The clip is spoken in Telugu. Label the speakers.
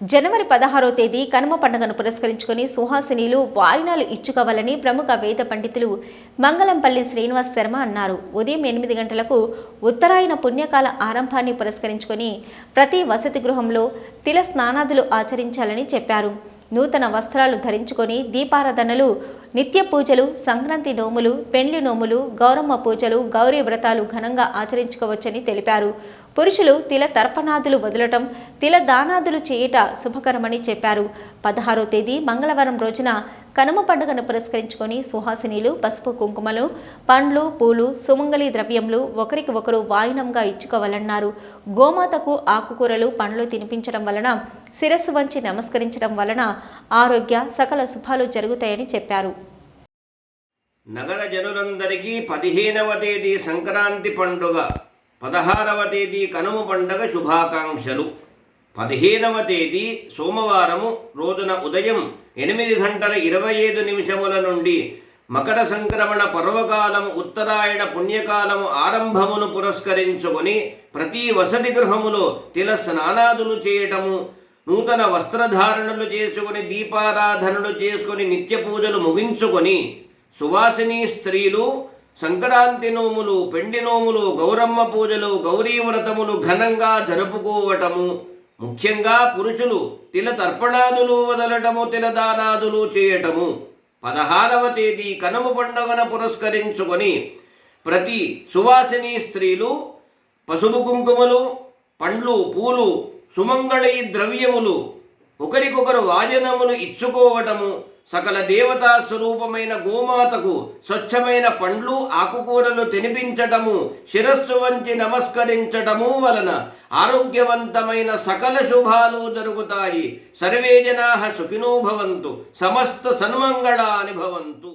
Speaker 1: జనవరి పదహారో తేదీ కనుమ పండుగను పురస్కరించుకొని సుహాసినీలు వాయినాలు ఇచ్చుకోవాలని ప్రముఖ వేద పండితులు మంగళంపల్లి శ్రీనివాస్ శర్మ అన్నారు. ఉదయం ఎనిమిది గంటలకు ఉత్తరాయణ పుణ్యకాల ఆరంభాన్ని పురస్కరించుకొని ప్రతి వసతి గృహంలో తిల స్నానాదులు ఆచరించాలని చెప్పారు. నూతన వస్త్రాలు ధరించుకొని దీపారాధనలు నిత్య పూజలు సంక్రాంతి నోములు పెండ్లి నోములు గౌరమ్మ పూజలు గౌరీ వ్రతాలు ఘనంగా ఆచరించుకోవచ్చని తెలిపారు. పురుషులు తిల తర్పణాదులు వదలటం తిల దానాదులు చేయుట శుభకరమని చెప్పారు. పదహారో తేదీ మంగళవారం రోజున కనుమ పండుగను పురస్కరించుకొని సుహాసినీలు పసుపు కుంకుమలు పండ్లు పూలు సుమంగళి ద్రవ్యములు ఒకరికి ఒకరు వాయినంగా ఇచ్చుకోవాలన్నారు. గోమాతకు ఆకుకూరలు పండ్లు తినిపించడం వలన శిరస్సు వంచి నమస్కరించడం వలన ఆరోగ్య సకల శుభాలు జరుగుతాయని చెప్పారు.
Speaker 2: నగర జనులందరికీ పదిహేనవ తేదీ సంక్రాంతి పండుగ. పదహారవ తేదీ కనుమ పండగ శుభాకాంక్షలు. పదిహేనవ తేదీ సోమవారము రోజున ఉదయం ఎనిమిది గంటల ఇరవై ఐదు నిమిషముల నుండి మకర సంక్రమణ పర్వకాలము ఉత్తరాయణ పుణ్యకాలము ఆరంభమును పురస్కరించుకొని ప్రతి వసతి గృహములో తిల స్నానాదులు చేయటము నూతన వస్త్రధారణలు చేసుకొని దీపారాధనలు చేసుకొని నిత్య పూజలు ముగించుకొని సువాసిని స్త్రీలు సంక్రాంతి నోములు పెండి నోములు గౌరమ్మ పూజలు గౌరీ వ్రతములు ఘనంగా జరుపుకోవటము. ముఖ్యంగా పురుషులు తిల తర్పణాదులు వదలటము తిలదానాదులు చేయటము. పదహారవ తేదీ కనుమ పండుగను పురస్కరించుకొని ప్రతి సువాసిని స్త్రీలు పసుపు కుంకుమలు పండ్లు పూలు సుమంగళి ద్రవ్యములు ఒకరికొకరు వాజనములు ఇచ్చుకోవటము. సకల దేవతా స్వరూపమైన గోమాతకు స్వచ్ఛమైన పండ్లు ఆకుకూరలు తినిపించటము శిరస్సు వంచి నమస్కరించటము వలన ఆరోగ్యవంతమైన సకల శుభాలు జరుగుతాయి. సర్వే జనా సుఖినో భవంతు. సమస్త సన్మంగళాని భవంతు.